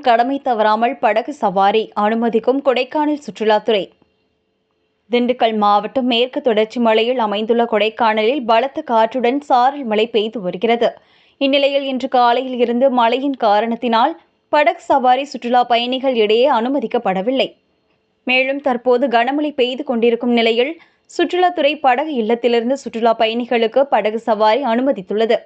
கடமை தவறாமல் படகு சவாரி அனுமதிக்கும் கொடைக்கானல் சுற்றுலாத்துறை. திண்டுக்கல் மாவட்டம் மேற்கு தொடர்ச்சி மலையில் அமைந்துள்ள கொடைக்கானலில் பலத்த காற்றுடன் சாரல் மழை பெய்து வருகிறது. இந்நிலையில் இன்று காலையில் இருந்து மழையின் காரணத்தினால் படகு சவாரி சுற்றுலா பயணிகள் இடையே அனுமதிக்கப்படவில்லை. மேலும் தற்போது கனமழை பெய்து கொண்டிருக்கும் நிலையில் சுற்றுலாத்துறை படகு இல்லத்திலிருந்து சுற்றுலா பயணிகளுக்கு படகு சவாரி அனுமதித்துள்ளது.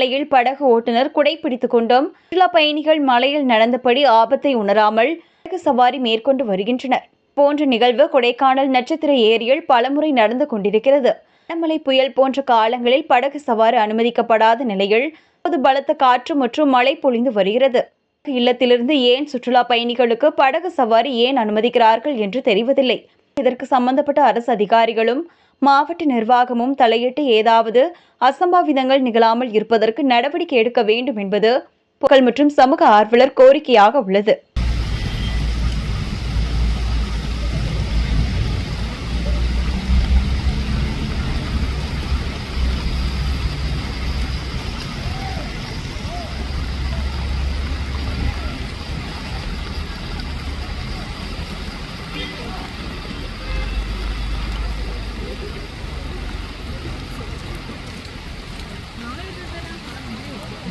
மலையில் படகு ஓட்டுநர் குடை பிடித்துக் கொண்டும். சுற்றுலா பயணிகள் மலையில் நடந்தபடி ஆபத்தை உணராமல் படகு சவாரி மேற்கொண்டு வருகின்றனர். போன்ற நிகழ்வு கொடைக்கானல் நட்சத்திர ஏரியில் பலமுறை நடந்து கொண்டிருக்கிறது. கனமழை புயல் போன்ற காலங்களில் படகு சவாரி அனுமதிக்கப்படாத நிலையில் இப்போது பலத்த காற்று மற்றும் மழை பொழிந்து வருகிறது. இல்லத்திலிருந்து ஏன் சுற்றுலா பயணிகளுக்கு படகு சவாரி ஏன் அனுமதிக்கிறார்கள் என்று தெரிவதில்லை. இதற்கு சம்பந்தப்பட்ட அரசு அதிகாரிகளும் மாவட்ட நிர்வாகமும் தலையிட்டு ஏதாவது அசம்பாவிதங்கள் நிகழாமல் இருப்பதற்கு நடவடிக்கை எடுக்க வேண்டும் என்பது புகழ் மற்றும் சமூக ஆர்வலர் கோரிக்கையாக உள்ளது.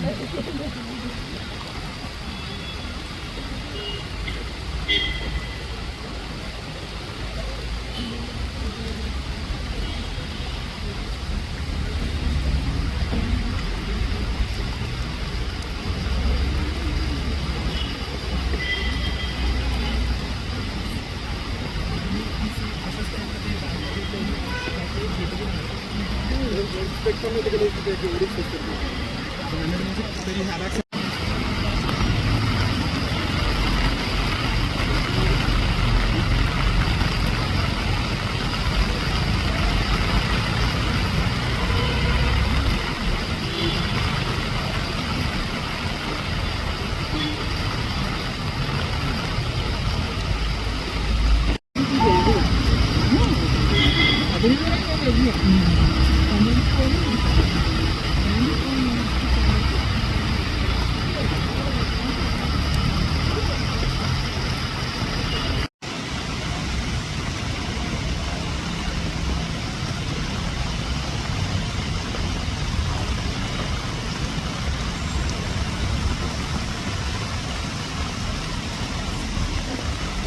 Tek samyatı kadar bir tek bir tek bir tek bir Thank women music you.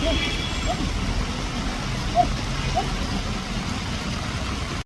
Yeah. Yeah.